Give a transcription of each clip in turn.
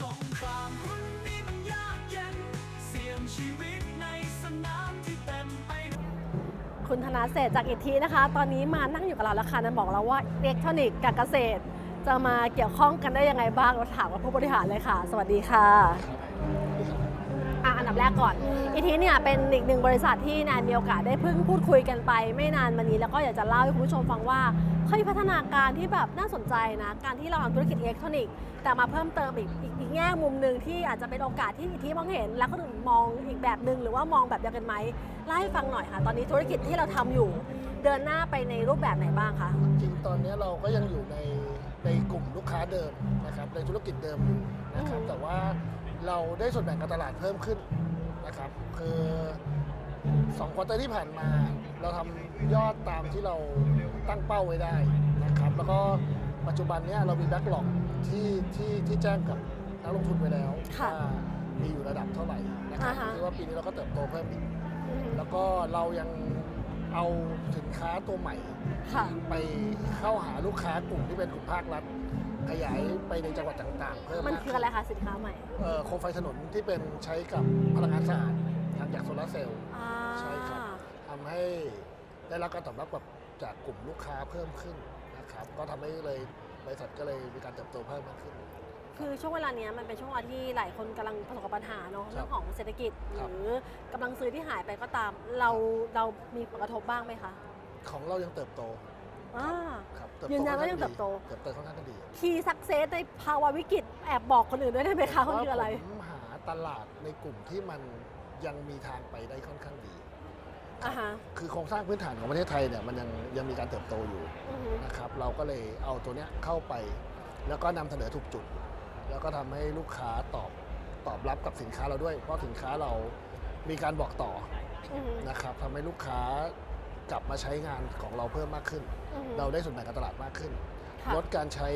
สงครามรุ่นนี้มันยากเย็น เสี่ยงชีวิตในสนามที่เต็มไป คุณธนาเศรษฐ์จากอิทธินะคะ ตอนนี้มานั่งอยู่กับเราแล้วค่ะนั้นบอกเราว่าอิเล็กทรอนิกส์กับเกษตร จะมาเกี่ยวข้องกันได้ยังไงบ้างเราถามกับผู้บริหารเลยค่ะ สวัสดีค่ะอะอันดับแรกก่อนอิทธิเนี่ยเป็นอีกหนึ่งบริษัทที่แนนมีโอกาสได้เพิ่งพูดคุยกันไป ไม่นานมานี้แล้วก็อยากจะเล่าให้คุณผู้ชมฟังว่า เขามีพัฒนาการที่แบบน่าสนใจนะ การที่เราทำธุรกิจอิเล็กทรอนิกส์แต่มาเพิ่มเติมอีกอีกอีกแง่มุมหนึ่งที่อาจจะเป็นโอกาสที่อิทธิมองเห็น แล้วคนอื่นมองอีกแบบหนึ่งหรือว่ามองแบบเดียวกันไหมเล่าให้ฟังหน่อยค่ะ ตอนนี้ธุรกิจที่เราทำอยู่ เดินหน้าไปในรูปแบบไหนบ้างคะจริงๆตอนนี้เราก็ยังอยู่ในในกลุ่มลูกค้าเดิมนะครับในธุรกิจเดิมอยู่นะครับอืมแต่ว่าเราได้ส่วนแบ่งการตลาดเพิ่มขึ้นนะครับคือ สองควอเตอร์ที่ผ่านมา เราทำยอดตามที่เราตั้งเป้าไว้ได้นะครับแล้วก็ปัจจุบันเนี้ยเรามีแบ็กหลอกที่ที่ที่แจ้งกับนักลงทุนไว้แล้วค่ะว่ามีอยู่ระดับเท่าไหร่นะครับอ่าฮะ คิดว่าปีนี้เราก็เติบโตเพิ่มอีกอืมแล้วก็เรายังเอาสินค้าตัวใหม่ ค่ะ ไปเข้าหาลูกค้ากลุ่มที่เป็นกลุ่มภาครัฐ ขยายไปในจังหวัดต่างๆ เพิ่มมันมากคืออะไรคะสินค้าใหม่ เอ่อโคมไฟถนนที่เป็นใช้กับพลังงานสะอาด ทำจากโซลาร์เซลล์อ่าใช่ครับทำให้ได้รับการตอบรับแบบจากกลุ่มลูกค้าเพิ่มขึ้นนะครับก็ทำให้เลยบริษัทก็เลยมีการเติบโตเพิ่มมากขึ้น คือช่วงเวลาเนี้ยมันเป็นช่วงเวลาที่หลายคนกำลังประสบกับปัญหาเนาะครับเรื่องของเศรษฐกิจหครับ รือกำลังซื้อที่หายไปก็ตาม เราเรามีผลกระทบบ้างไหมคะของเรายังเติบโตอ่า ครับเติบยืโตนยันว่าค่อยังข้เติบโตดีเติบโตค่อนข้างดีคีย์สักเซสในภาวะวิกฤตแอบบอกคนอื่นด้วยได้ไหมคะว่าคืออะไร ผมหาตลาดในกลุ่มที่มัน ยังมีทางไปได้ค่อนข้างดี อ่าฮะคือโครงสร้างพื้นฐานของประเทศไทยเนี่ยมันยังยังมีการเติบโตอยู่อือฮึนะครับ เราก็เลยเอาตัวเนี้ยเข้าไป แล้วก็นำเสนอถูกจุด แล้วก็ทำให้ลูกค้าตอบตอบรับกับสินค้าเราด้วย เพราะสินค้าเรามีการบอกต่ออือฮึนะครับทำให้ลูกค้ากลับมาใช้งานของเราเพิ่มมากขึ้น อือฮึเราได้ส่วนแบ่งการตลาดมากขึ้น ค่ะลดการใช้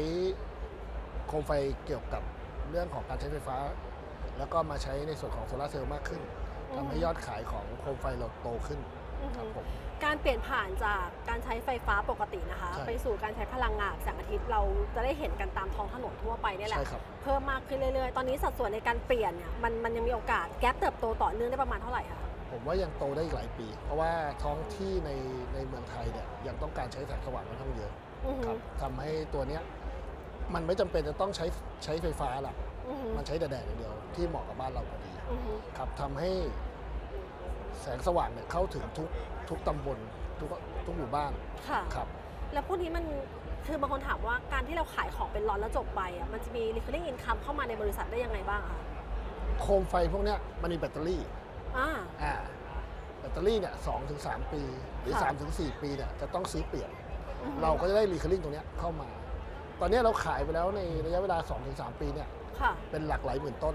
โคมไฟเกี่ยวกับเรื่องของการใช้ไฟฟ้า แล้วก็มาใช้ในส่วนของโซลาร์เซลล์มากขึ้น ทำให้ยอดขายของโคมไฟเราโตขึ้นอือคฮึรับผม การเปลี่ยนผ่านจากการใช้ไฟฟ้าปกตินะคะ ใช่ไปสู่การใช้พลังงานแสงอาทิตย์เราจะได้เห็นกันตามท้องถนนทั่วไปนี่แหละ ใช่ครับ เพิ่มมากขึ้นเรื่อยๆ ตอนนี้สัดส่วนในการเปลี่ยนเนี่ยมันมันยังมีโอกาสแก๊ปเติบโตต่อเนื่องได้ประมาณเท่าไหร่คะ ผมว่ายังโตได้อีกหลายปี เพราะว่าท้องที่ในในเมืองไทยเนี่ยยังต้องการใช้แสงสว่างค่อนข้างเยอะอือฮึครับทำให้ตัวเนี้ยมันไม่จำเป็นจะต้องใช้ใช้ไฟฟ้าละอือฮึมันใช้แดดๆอย่างเดียวที่เหมาะกับบ้านเราพอดี อือฮึครับทำให้ แสงสว่างเนี่ยเข้าถึงทุกทุกตำบลทุกทุกหมู่บ้านค่ะ ครับ แล้วพวกนี้มันคือบางคนถามว่าการที่เราขายของเป็นร้อนแล้วจบไปอะมันจะมี recurring income เข้ามาในบริษัทได้ยังไงบ้างคะโคมไฟพวกเนี้ยมันมีแบตเตอรี่อ่า อ่าแบตเตอรี่เนี่ยสองถึงสามปี หรือค่ะ สามถึงสี่ปีเนี่ยจะต้องซื้อเปลี่ยน อือฮึเราก็จะได้รีค u ริ่งตรงเนี้ยเข้ามา ตอนเนี้ยเราขายไปแล้วในระยะเวลา 2-3 ปีเนี่ยค่ะ เป็นหลักหลายหมื่นต้น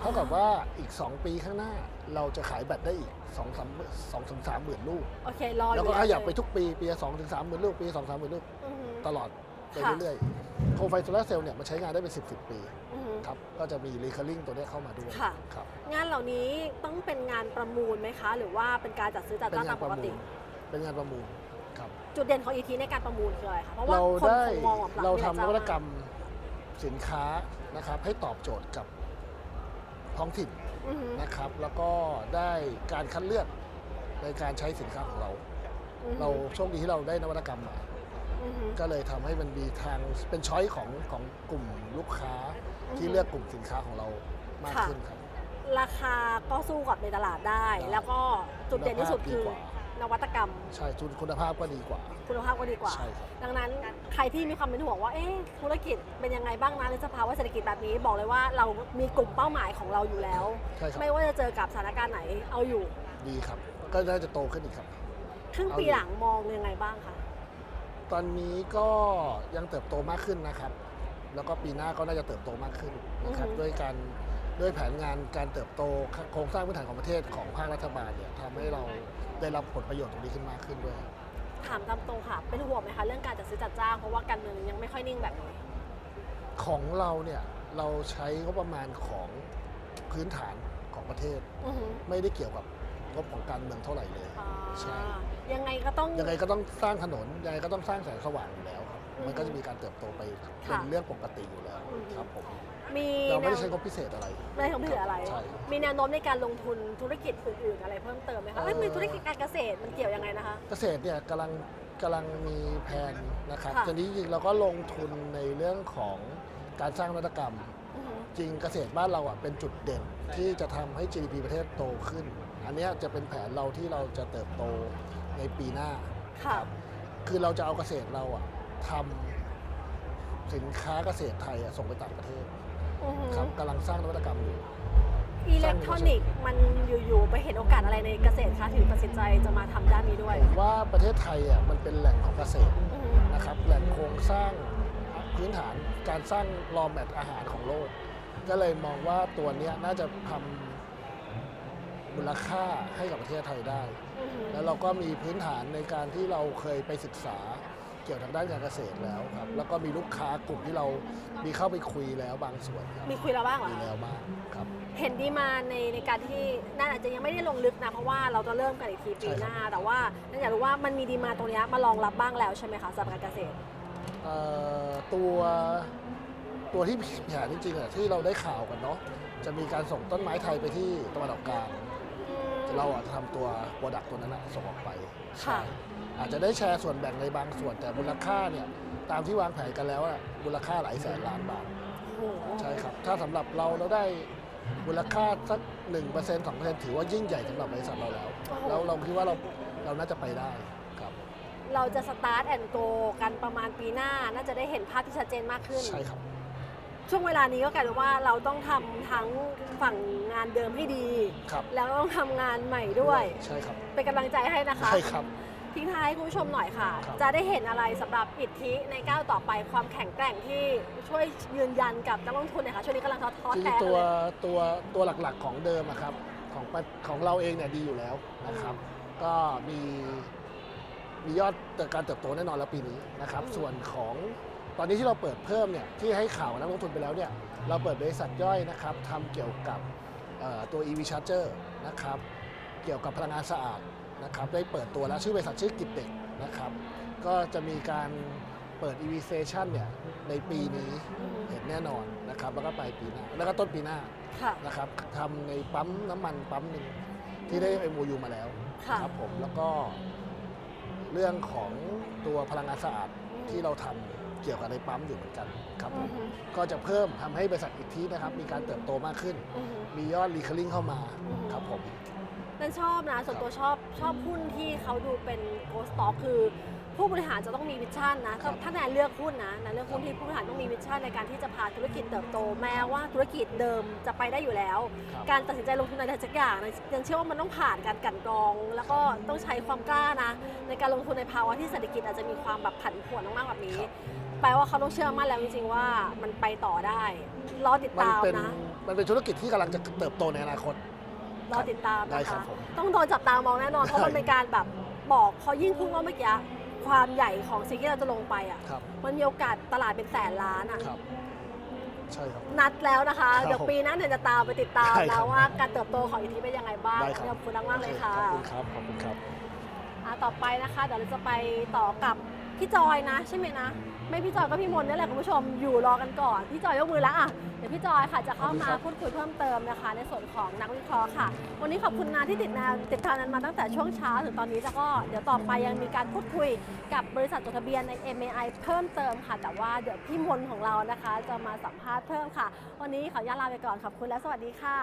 เท่ากับว่าอีก 2 ปีข้างหน้าเราจะขายแบตได้อีก2 3 2ถึง3หมื่นลูก โอเค รออแล้วยู่ก็ขยับไปเลยทุกปี ปีละ2ถึง3หมื่นลูก ปีละ2 3หมื่นลูก อือฮึ ตลอดไปค่ะ เรื่อยๆโคมไฟโซลาร์เซลล์เนี่ยมันใช้งานได้เป็น 10 10ปี อือฮึ ครับ ก็จะมีรีค u ริ่งตัวเนี้ยเข้ามาด้วยค่ะ ครับงานเหล่านี้ต้องเป็นงานประมูลไหมคะ หรือว่าเป็นการจัดซื้อจัดเป็นจ้างงาตานมปประกมูติ ลเป็นงานประมูลครับ จุดเด่นของอีทีในการประมูลคืออะไรคะ เพราะว่าเราคนได้คงมองแบบเรามีหลยทำนเจ้วัตกรรมสินค้านะครับให้ตอบโจทย์กับ ท้องถิ่นอือฮึนะครับ แล้วก็ได้การคัดเลือกในการใช้สินค้าของเรา อือฮึเราโชคดีที่เราได้นวัตกรรมมา อือฮึ ก็เลยทำให้มันมีทางเป็นช้อยของของกลุ่มลูกค้าอือฮึที่เลือกกลุ่มสินค้าของเรามากค่ะ ขึ้นครับ ราคาก็สู้กับในตลาดได้ ได้ แล้วก็จุดเด่นที่สุดคุณภาพคือดีกว่า นวัตกรรม ใช่จุดคุณภาพก็ดีกว่า คุณภาพก็ดีกว่า ใช่ครับ ดังนั้นใครที่มีความเป็นห่วงว่า เอ๊ะธุรกิจเป็นยังไงบ้างนะในสภาวะเศรษฐกิจแบบนี้ บอกเลยว่าเรามีกลุ่มเป้าหมายของเราอยู่แล้ว ใช่ครับ ไม่ว่าจะเจอกับสถานการณ์ไหนเอาอยู่ ดีครับ ก็น่าจะโตขึ้นอีกครับ ครึ่งเอาปีอยู่ หลังมองยังไงบ้างคะ ตอนนี้ก็ยังเติบโตมากขึ้นนะครับ แล้วก็ปีหน้าก็น่าจะเติบโตมากขึ้นนะครับ อือฮึ ด้วยการด้วยแผนงานการเติบโตโครงสร้างพื้นฐานของประเทศของภาครัฐบาลเนี่ยทำให้เรา ได้รับผลประโยชน์ตรงนี้ขึ้นมากขึ้นด้วย ถามตามตรงค่ะ เป็นห่วงไหมคะเรื่องการจัดซื้อจัดจ้างเพราะว่าการเมืองยังไม่ค่อยนิ่งแบบนี้ของเราเนี่ยเราใช้งบประมาณของพื้นฐานของประเทศ อือฮึไม่ได้เกี่ยวกับงบของการเมืองเท่าไหร่เลย อ่าใช่ ยังไงก็ต้องยังไงก็ต้องสร้างถนนยังไงก็ต้องสร้างแสงสว่างอยู่แล้วครับอือฮึ มันก็จะมีการเติบโตไปค่ะเป็นเรื่องปกติอยู่แล้วอือฮึครับผมมีเราแนไม่วได้ใช้งบพิเศษอะไรไม่ได้ทำเพื่ออะไร ใช่ มีแนวโน้มในการลงทุนธุรกิจอื่นๆอะไรเพิ่มเติมไหมคะเอ้ยเอ่อมีธุรกิจการเกษตรมันเกี่ยวยังไงนะคะ เกษตรเนี่ยกำลังกำลังมีแผนนะครับค่ะทีนี้จริงๆเราก็ลงทุนในเรื่องของการสร้างนวัตกรรม อือหือ จริงเกษตรบ้านเราอะเป็นจุดเด่นที่จะทำให้ GDP ประเทศโตขึ้น อันเนี้ยจะเป็นแผนเราที่เราจะเติบโตในปีหน้า ค่ะ คือเราจะเอาเกษตรเราอะ ทำสินค้าเกษตรไทยอะส่งไปต่างประเทศอือหือครับกำลังสร้างนวัตกรรมอยู่ อิเล็กทรอนิกส์มันอยู่ๆไปเห็นโอกาสอะไรในเกษตรคะถึงตัดสินใจจะมาทำด้านนี้ด้วยผมว่าประเทศไทยอะมันเป็นแหล่งของเกษตรอือหือนะครับแหล่งโครงสร้างพื้นฐานการสร้างรอแมทอาหารของโลก ก็เลยมองว่าตัวเนี้ยน่าจะทำมูลค่าให้กับประเทศไทยได้ อือหือแล้วเราก็มีพื้นฐานในการที่เราเคยไปศึกษาเกี่ยวทางด้านการเกษตรแล้วครับ แล้วก็มีลูกค้ากลุ่มที่เรามีเข้าไปคุยแล้วบางส่วนครับมีคุยเราบ้างเหรอ มีคะแล้วบ้างครับ เห็นดีมาในในการที่น่าอาจจะยังไม่ได้ลงลึกนะเพราะว่าเราจะเริ่มกันอีกทีปีหน้า แต่ว่าน่าอยากรู้ว่ามันมีดีมาตรงเนี้ยมารองรับบ้างแล้วใช่ไหมคะสำหรับการเกษตร เอ่อตัวตัวที่มีแผนจริงๆอะที่เราได้ข่าวกันเนาะจะมีการส่งต้นไม้ไทยไปที่ตะวันออกกลางอืมเราอาจจะทำตัวโปรดักต์ตัวนั้นอะส่งออกไปค่ะ อาจจะได้แชร์ส่วนแบ่งในบางส่วนแต่มูลค่าเนี่ยตามที่วางแผนกันแล้วอะมูลค่าหลายแสนล้านบาทโอ้โหใช่ครับ ถ้าสำหรับเราเราได้มูลค่าสัก1% 2%ถือว่ายิ่งใหญ่สำหรับบริษัทเราแล้วแล้วเราคิดว่าเราเราน่าจะไปได้ครับ เราจะสตาร์ทแอนด์โกกันประมาณปีหน้าน่าจะได้เห็นภาพที่ชัดเจนมากขึ้นใช่ครับช่วงเวลานี้ก็กลายเป็นว่าเราต้องทำทั้งฝั่งงานเดิมให้ดีครับแล้วก็ต้องทำงานใหม่ด้วย ใช่ครับ เป็นกำลังใจให้นะคะ ใช่ครับ ทิ้งท้ายให้คุณผู้ชมหน่อยค่ะครับจะได้เห็นอะไรสำหรับอิทธิในก้าวต่อไปความแข็งแกร่งที่ช่วยยืนยันกับนักลงทุนเนี่ยค่ะช่วงนี้กำลังท้อท้อจริงแท้ๆตัวเลย ตัวตัวหลักๆของเดิมอะครับของประของเราเองเนี่ยดีอยู่แล้วนะครับ ก็มีมียอดการเติบโตแน่นอนแล้วปีนี้นะครับส่วนของตอนนี้ที่เราเปิดเพิ่มเนี่ยที่ให้ข่าวนักลงทุนไปแล้วเนี่ยเราเปิดบริษัทย่อยนะครับทำเกี่ยวกับเอ่อตัว EV Charger นะครับเกี่ยวกับพลังงานสะอาด นะครับได้เปิดตัวแล้วชื่อบริษัทชื่อกิจเด็กนะครับก็จะมีการเปิด EV Station เนี่ยในปีนี้เห็นแน่นอนนะครับแล้วก็ปลายปีหน้าแล้วก็ต้นปีหน้าค่ะ นะครับทำในปั๊มน้ำมันปั๊มหนึ่งที่ได้ MOU มาแล้วค่ะ ครับผมแล้วก็เรื่องของตัวพลังงานสะอาดที่เราทำเกี่ยวกับในปั๊มอยู่เหมือนกันครับผอืม อฮึก็จะเพิ่มทำให้บริษัทอีกทีนะครับมีการเติบโตมากขึ้น อือฮึ มียอดรีค u r ริงเข้ามาอือฮึครับผม นั่นชอบนะส่วนตัวชอบชอบหุ้นที่เขาดูเป็นโกสต็อกคือผู้บริหารจะต้องมีวิชั่นนะครับถ้าแนนเลือกหุ้นนะแนนเลือกหุ้นที่ผู้บริหารต้องมีวิชั่นในการที่จะพาธุรกิจเติบโตแม้ว่าธุรกิจเดิมจะไปได้อยู่แล้วครับการตัดสินใจลงทุนอะไรสักอย่างนะยังเชื่อว่ามันต้องผ่านการกลันกรอง แล้วก็ต้องใช้ความกล้านะ ในการลงทุนในภาวะที่เศรษฐกิจอาจจะมีความแบบผันผวนมากๆแบบนี้ครับแปลว่าเขาต้องเชื่อมั่นแล้วจริงๆว่ามันไปต่อได้รอติดมันตามเป็นนะมันเป็นธุรกิจที่กำลังจะเติบโตในอนาคต รอติดตามได้นะครัคะ บผมต้องโดนจับตามองแน่นอน เพราะมันเป็นการแบบบอกเขายิ่งพูดว่าเมื่อกี้ความใหญ่ของสิ่งที่เราจะลงไปอะครับมันมีโอกาสตลาดเป็นแสนล้านอะ ครับ ใช่ครับ นัดแล้วนะคะ ครับเดี๋ยวปีหนั้นเนี่ยจะตามไปติดตามได้ครันะบว่าการเติบโตของอีทีเป็นยังไงบ้างได้ครับขอบคุณมากๆเลยค่ะขอบคุณครับขอบคุณครับ อะต่อไปนะคะ เดี๋ยวเราจะไปต่อกับพี่จอยนะ ใช่ไหมนะ ไม่พี่จอยก็พี่มนต์นี่แหละคุณผู้ชมอยู่รอกันก่อนพี่จอยยกมือแล้วอะเดี๋ยวพี่จอยค่ะจะเข้ามาขอบคุณครับพูดคุยเพิ่มเติมนะคะ ในส่วนของนักวิเคราะห์ค่ะ วันนี้ขอบคุณนาที่ติดนานติดตามนั้นมาตั้งแต่ช่วงเช้าถึงตอนนี้แล้วก็เดี๋ยวต่อไปยังมีการพูดคุยกับบริษัทจดทะเบียนใน MAI เพิ่มเติมค่ะ แต่ว่าเดี๋ยวพี่มนต์ของเรานะคะ จะมาสัมภาษณ์เพิ่มค่ะ วันนี้ขออนุญาตลาไปก่อนขอบคุณและสวัสดีค่ะ